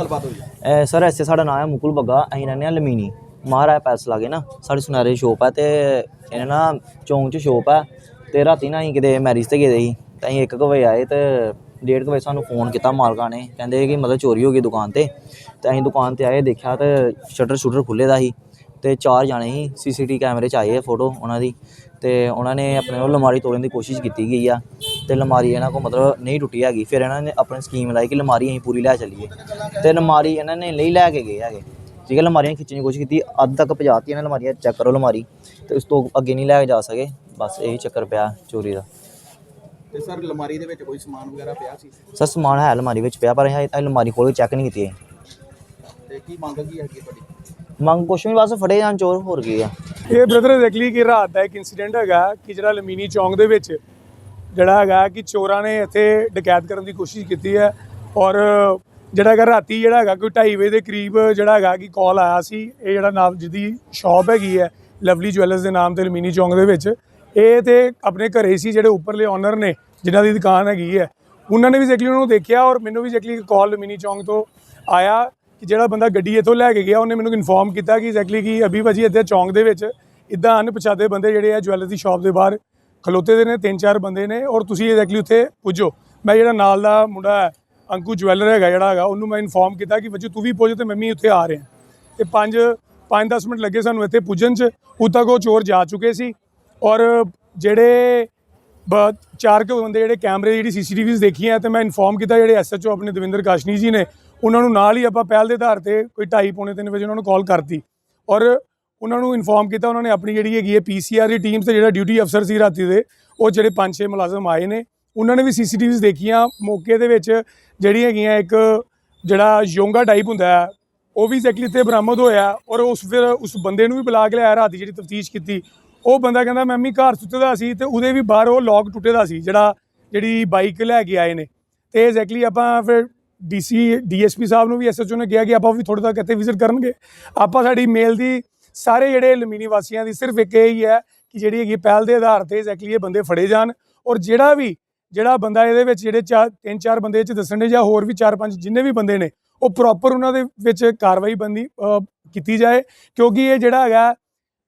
ਗੱਲਬਾਤ ਹੋਈ? ਸਰ ਐਸੇ ਸਾਡਾ ਨਾਮ ਹੈ ਮੁਕੁਲ ਬੱਗਾ। ਅਸੀਂ ਰਹਿੰਦੇ ਹਾਂ ਲਮੀਨੀ। ਮਹਾਰਾਜਾ ਪੈਲਸ ਲਾਗੇ ਨਾ, ਸਾਡੀ ਸੁਨਹਿਰੇ ਸ਼ੋਪ ਹੈ ਤੇ ਇਹਨਾਂ ਨਾ ਚੌਂਕ 'ਚ ਸ਼ੋਪ ਹੈ ਤੇ ਰਾਤੀ ਨਾ ਅਸੀਂ ਕਿਤੇ ਮੈਰਿਜ ਤੇ ਗਏ ਸੀ। ਤੇ ਅਸੀਂ 1 ਵਜੇ ਆਏ ਤੇ ਡੇਢ ਕੁ ਵਜੇ ਸਾਨੂੰ ਫੋਨ ਕੀਤਾ ਮਾਲਕਾਂ ਨੇ। ਕਹਿੰਦੇ ਕਿ ਮਤਲਬ ਚੋਰੀ ਹੋ ਗਈ ਦੁਕਾਨ ਤੇ। ਤੇ ਅਸੀਂ ਦੁਕਾਨ ਤੇ ਆਏ, ਦੇਖਿਆ ਤੇ ਸ਼ਟਰ ਸ਼ੂਟਰ ਖੁੱਲੇ ਦਾ ਸੀ ਤੇ ਚਾਰ ਜਾਣੇ ਸੀ। ਸੀਸੀਟੀ ਕੈਮਰੇ 'ਚ ਆਏ ਆ ਫੋਟੋ ਉਹਨਾਂ ਦੀ। ਤੇ ਉਹਨਾਂ ਨੇ ਆਪਣੇ ਉਹ ਲਮਾਰੀ ਤੋੜਨ ਦੀ ਕੋਸ਼ਿਸ਼ ਕੀਤੀ ਗਈ ਆ। ਤੇ ਲਮਾਰੀ ਇਹਨਾਂ ਕੋ ਮਤਲਬ ਨਹੀਂ ਟੁੱਟੀ ਹੈਗੀ। ਫਿਰ ਇਹਨਾਂ ਨੇ ਆਪਣੀ ਸਕੀਮ ਲਾਈ ਕਿ ਲਮਾਰੀ ਅਸੀਂ ਪੂਰੀ ਲੈ ਚੱਲੀਏ। ਤੇ ਲਮਾਰੀ ਇਹਨਾਂ ਨੇ ਲਈ ਲੈ ਕੇ ਗਏ ਹੈਗੇ। ਠੀਕ ਹੈ ਲਮਾਰੀਆਂ ਖਿੱਚਣ ਦੀ ਕੋਸ਼ਿਸ਼ ਕੀਤੀ ਅੱਧ ਤੱਕ ਪਹੁੰਚਾਤੀ ਇਹਨਾਂ ਲਮਾਰੀਆਂ ਚੈੱਕ ਕਰੋ ਲਮਾਰੀ ਤੇ ਉਸ ਤੋਂ ਅੱਗੇ ਨਹੀਂ ਲੈ ਕੇ ਜਾ ਸਕੇ। ਬਸ ਇਹੀ ਚੱਕਰ ਪਿਆ ਚੋਰੀ ਦਾ। ਤੇ ਸਰ ਅਲਮਾਰੀ ਦੇ ਵਿੱਚ ਕੋਈ ਸਮਾਨ ਵਗੈਰਾ ਪਿਆ ਸੀ? ਸਰ ਸਮਾਨ ਹੈ ਅਲਮਾਰੀ ਵਿੱਚ ਪਿਆ ਪਰ ਇਹ ਅਲਮਾਰੀ ਖੋਲ ਕੇ ਚੈੱਕ ਨਹੀਂ ਕੀਤੀ। ਤੇ ਕੀ ਮੰਗ ਕੀ ਹੈਗੀ ਤੁਹਾਡੀ? ਮੰਗ ਕੁਛ ਵੀ ਬਸ ਫੜੇ ਜਾਣ ਚੋਰ ਹੋਰ ਕੀ ਆ। ਇਹ ਬ੍ਰਦਰ ਐਗਜ਼ੈਕਟਲੀ ਕਿ ਰਾਤ ਦਾ ਇੱਕ ਇਨਸੀਡੈਂਟ ਹੈਗਾ ਕਿ ਜਿਹੜਾ ਲਮੀਨੀ ਚੌਂਕ ਦੇ ਵਿੱਚ ਜਿਹੜਾ ਹੈਗਾ ਕਿ ਚੋਰਾਂ ਨੇ ਇੱਥੇ ਡਕੈਤ ਕਰਨ ਦੀ ਕੋਸ਼ਿਸ਼ ਕੀਤੀ ਹੈ ਔਰ ਜਿਹੜਾ ਹੈਗਾ ਰਾਤੀ ਜਿਹੜਾ ਹੈਗਾ ਕੋਈ 2:30 ਵਜੇ ਦੇ ਕਰੀਬ ਜਿਹੜਾ ਹੈਗਾ ਕਿ ਕਾਲ ਆਇਆ ਸੀ, ਇਹ ਜਿਹੜਾ ਨਾਮ ਜਿਹਦੀ ਸ਼ਾਪ ਹੈਗੀ ਹੈ ਲਵਲੀ ਜੁਐਲਰਸ ਦੇ ਨਾਮ ਤੇ ਲਮੀਨੀ ਚੌਂਕ ਦੇ ਵਿੱਚ, ਇਹ ਤੇ ਆਪਣੇ ਘਰੇ ਸੀ ਜਿਹੜੇ ਉੱਪਰਲੇ ਓਨਰ ਨੇ ਜਿਨ੍ਹਾਂ ਦੀ ਦੁਕਾਨ ਹੈਗੀ ਹੈ। ਉਹਨਾਂ ਨੇ ਵੀ ਐਗਜ਼ੈਕਟਲੀ ਉਹਨੂੰ ਦੇਖਿਆ ਔਰ ਮੈਨੂੰ ਵੀ ਜ਼ੈਕਲੀ ਇੱਕ ਕਾਲ ਲਮੀਨੀ ਚੌਂਕ ਤੋਂ ਆਇਆ ਕਿ ਜਿਹੜਾ ਬੰਦਾ ਗੱਡੀ ਇੱਥੋਂ ਲੈ ਕੇ ਗਿਆ, ਉਹਨੇ ਮੈਨੂੰ ਇਨਫੋਰਮ ਕੀਤਾ ਕਿ ਐਗਜ਼ੈਕਟਲੀ ਕਿ ਅਭੀ ਭਾਜੀ ਇੱਥੇ ਚੌਂਕ ਦੇ ਵਿੱਚ ਇਦਾਂ ਅਣਪਛਾਤੇ ਬੰਦੇ ਜਿਹੜੇ ਆ ਜੁਐਲਰ ਦੀ ਸ਼ਾਪ ਦੇ ਬਾਹਰ ਖਲੋਤੇ ਦੇ ਨੇ, ਤਿੰਨ ਚਾਰ ਬੰਦੇ ਨੇ ਔਰ ਤੁਸੀਂ ਐਗਜ਼ੈਕਟਲੀ ਉੱਥੇ ਪੁੱਜੋ। ਮੈਂ ਜਿਹੜਾ ਨਾਲ ਦਾ ਮੁੰਡਾ ਹੈ, ਅੰਕੂ ਜੁਐਲਰ ਹੈਗਾ ਜਿਹੜਾ ਹੈਗਾ, ਉਹਨੂੰ ਮੈਂ ਇਨਫੋਰਮ ਕੀਤਾ ਕਿ ਬੱਚੇ ਤੂੰ ਵੀ ਪੁੱਜ ਤੇ ਮੈਂ ਵੀ ਉੱਥੇ ਆ ਰਿਹਾ ਤੇ 5 5-10 ਮਿੰਟ ਲੱਗੇ ਸਾਨੂੰ ਇੱਥੇ ਪੁੱਜਣ 'ਚ, ਉਦੋਂ ਤੱਕ ਉਹ ਚੋਰ ਜਾ ਚੁੱਕੇ ਸੀ ਔਰ ਜਿਹੜੇ ਬ- ਚਾਰ ਕੁ ਬੰਦੇ ਜਿਹੜੇ ਕੈਮਰੇ ਜਿਹੜੀ ਸੀਸੀਟੀਵੀਜ਼ ਦੇਖੀਆਂ ਤੇ ਮੈਂ ਇਨਫੋਰਮ ਕੀਤਾ, ਜਿਹੜੇ ਐਸਐਚਓ ਆਪਣੇ ਦਵਿੰਦਰ ਕਾਸ਼ਨੀ ਜੀ ਨੇ, ਉਹਨਾਂ ਨੂੰ ਨਾਲ ਹੀ ਆਪਾਂ ਪਹਿਲ ਦੇ ਆਧਾਰ ਤੇ ਕੋਈ 2:30 ਪੌਣੇ 3 ਵਜੇ ਉਹਨਾਂ ਨੂੰ ਕਾਲ ਕਰਤੀ। ਔਰ ਉਹਨਾਂ ਨੂੰ ਇਨਫੋਰਮ ਕੀਤਾ, ਉਹਨਾਂ ਨੇ ਆਪਣੀ ਜਿਹੜੀ ਹੈਗੀ ਹੈ ਪੀਸੀਆਰ ਦੀ ਟੀਮ ਤੇ ਜਿਹੜਾ ਡਿਊਟੀ ਅਫਸਰ ਸੀ ਰਾਤੀ ਦੇ, ਉਹ ਜਿਹੜੇ 5-6 ਮੁਲਾਜ਼ਮ ਆਏ ਨੇ, ਉਹਨਾਂ ਨੇ ਵੀ ਸੀਸੀਟੀਵੀਜ਼ ਦੇਖੀਆਂ। ਮੌਕੇ ਦੇ ਵਿੱਚ ਜਿਹੜੀ ਹੈਗੀਆਂ ਇੱਕ ਜਿਹੜਾ ਯੋਂਗਾ ਟਾਈਪ ਹੁੰਦਾ ਹੈ, ਉਹ ਵੀ ਐਗਜ਼ੈਕਟਲੀ ਇੱਥੇ ਬਰਾਮਦ ਹੋਇਆ ਔਰ ਉਸ ਫਿਰ ਉਸ ਬੰਦੇ ਨੂੰ ਵੀ ਬੁਲਾ ਕੇ ਲਿਆਇਆ, ਰਾਤੀ ਜਿਹੜੀ ਤਫਤੀਸ਼ ਕੀਤੀ। ਉਹ ਬੰਦਾ ਕਹਿੰਦਾ, ਮੈਂ ਵੀ ਘਰ ਸੁੱਤੇ ਦਾ ਸੀ ਤੇ ਉਹਦੇ ਵੀ ਬਾਹਰ ਉਹ ਲੌਕ ਟੁੱਟੇ ਦਾ ਸੀ, ਜਿਹੜਾ ਜਿਹੜੀ ਬਾਈਕ ਲੈ ਕੇ ਆਏ ਨੇ। ਤੇ ਐਗਜ਼ੈਕਟਲੀ ਆਪਾਂ ਫਿਰ ਡੀਸੀ ਡੀਐਸਪੀ ਸਾਹਿਬ ਨੂੰ ਵੀ ਐਸਐਚਓ ਨੇ ਕਿਹਾ ਕਿ ਆਪਾਂ ਵੀ ਥੋੜੇ ਤੱਕ ਇੱਥੇ ਵਿਜ਼ਿਟ ਕਰਨਗੇ। ਆਪਾਂ ਸਾਡੀ ਮੇਲ ਦੀ ਸਾਰੇ ਜਿਹੜੇ ਲਮੀਨੀ ਵਾਸੀਆਂ ਦੀ ਸਿਰਫ ਇੱਕ ਇਹ ਹੀ ਹੈ ਕਿ ਜਿਹੜੀ ਹੈਗੀ ਪਹਿਲ ਦੇ ਆਧਾਰ ਤੇ ਐਗਜ਼ੈਕਟਲੀ ਇਹ ਬੰਦੇ ਫੜੇ ਜਾਣ ਔਰ ਜਿਹੜਾ ਵੀ, ਜਿਹੜਾ ਬੰਦਾ ਇਹਦੇ ਵਿੱਚ ਜਿਹੜੇ ਚਾਰ, ਤਿੰਨ, ਚਾਰ ਬੰਦੇ ਚ ਦੱਸਣ ਦੇ ਜਾਂ ਹੋਰ ਵੀ ਚਾਰ, ਪੰਜ ਜਿੰਨੇ ਵੀ ਬੰਦੇ ਨੇ, ਉਹ ਪ੍ਰੋਪਰ ਉਹਨਾਂ ਦੇ ਵਿੱਚ ਕਾਰਵਾਈ ਬੰਦੀ ਕੀਤੀ ਜਾਏ। ਕਿਉਂਕਿ ਇਹ ਜਿਹੜਾ ਹੈਗਾ,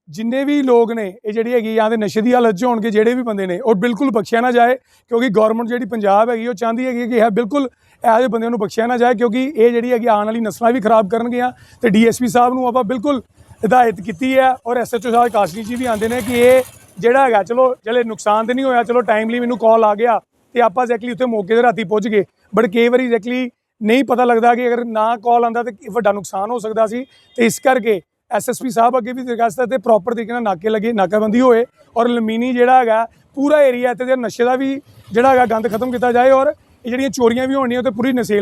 ਜਿੰਨੇ ਵੀ ਲੋਕ ਨੇ, ਇਹ ਜਿਹੜੀ ਹੈਗੀ ਜਾਂ ਤੇ ਨਸ਼ੇ ਦੀ ਹਾਲਤ 'ਚ ਹੋਣਗੇ ਜਿਹੜੇ ਵੀ ਬੰਦੇ ਨੇ, ਉਹ ਬਿਲਕੁਲ ਬਖਸ਼ਿਆ ਨਾ ਜਾਏ। ਕਿਉਂਕਿ ਗਵਰਨਮੈਂਟ ਜਿਹੜੀ ਪੰਜਾਬ ਹੈਗੀ, ਉਹ ਚਾਹੁੰਦੀ ਹੈਗੀ ਕਿ ਇਹ ਬਿਲਕੁਲ ਇਹੋ ਜਿਹੇ ਬੰਦਿਆਂ ਨੂੰ ਬਖਸ਼ਿਆ ਨਾ ਜਾਏ। ਕਿਉਂਕਿ ਇਹ ਜਿਹੜੀ ਹੈਗੀ ਆਉਣ ਵਾਲੀ ਨਸਲਾਂ ਵੀ ਖਰਾਬ ਕਰਨਗੀਆਂ ਤੇ ਡੀਐਸਪੀ ਸਾਹਿਬ ਨੂੰ ਆਪਾਂ ਬਿਲਕੁਲ ਹਦਾਇਤ ਕੀਤੀ ਹੈ ਔਰ ਐਸਐਚਓ ਸਾਹਿਬ ਕਾਸ਼ਨੀ ਜੀ ਵੀ ਆਂਦੇ ਨੇ ਕਿ ਇਹ ਜਿਹੜਾ ਹੈਗਾ, ਚਲੋ ਚਲੇ ਨੁਕਸਾਨ ਤੇ ਨਹੀਂ ਹੋਇਆ, ਚਲੋ ਟਾਈਮਲੀ ਮੈਨੂੰ ਕਾਲ ਆ ਗਿਆ ਤੇ ਆਪਾਂ ਐਗਜ਼ੈਕਟਲੀ ਉੱਥੇ ਮੌਕੇ ਤੇ ਰਾਤੀ ਪਹੁੰਚ ਗਏ। ਬਟ ਕਈ ਵਾਰੀ ਐਗਜ਼ੈਕਟਲੀ ਨਹੀਂ ਪਤਾ ਲੱਗਦਾ ਕਿ ਅਗਰ ਨਾ ਕਾਲ ਆਂਦਾ ਤੇ ਵੱਡਾ ਨੁਕਸਾਨ ਹੋ ਸਕਦਾ ਸੀ। ਤੇ ਇਸ ਕਰਕੇ ਐਸਐਸਪੀ ਸਾਹਿਬ ਅੱਗੇ ਵੀ ਦਰਖਾਸਤ ਹੈ ਤੇ ਪ੍ਰੋਪਰ ਤਰੀਕੇ ਨਾਲ ਨਾਕੇ ਲੱਗੇ, ਨਾਕਾਬੰਦੀ ਹੋਏ ਔਰ ਲਮੀਨੀ ਜਿਹੜਾ ਹੈਗਾ, ਪੂਰਾ ਏਰੀਆ ਇੱਥੇ ਦੇ ਨਸ਼ੇ ਦਾ ਵੀ ਜਿਹੜਾ ਹੈਗਾ, ਗੰਦ ਖਤਮ ਕੀਤਾ ਜਾਏ ਔਰ ਇਹ ਜਿਹੜੀਆਂ ਚੋਰੀਆਂ ਵੀ ਹੋਣੀਆਂ ਤੇ ਪੂਰੀ ਨਸੇਲ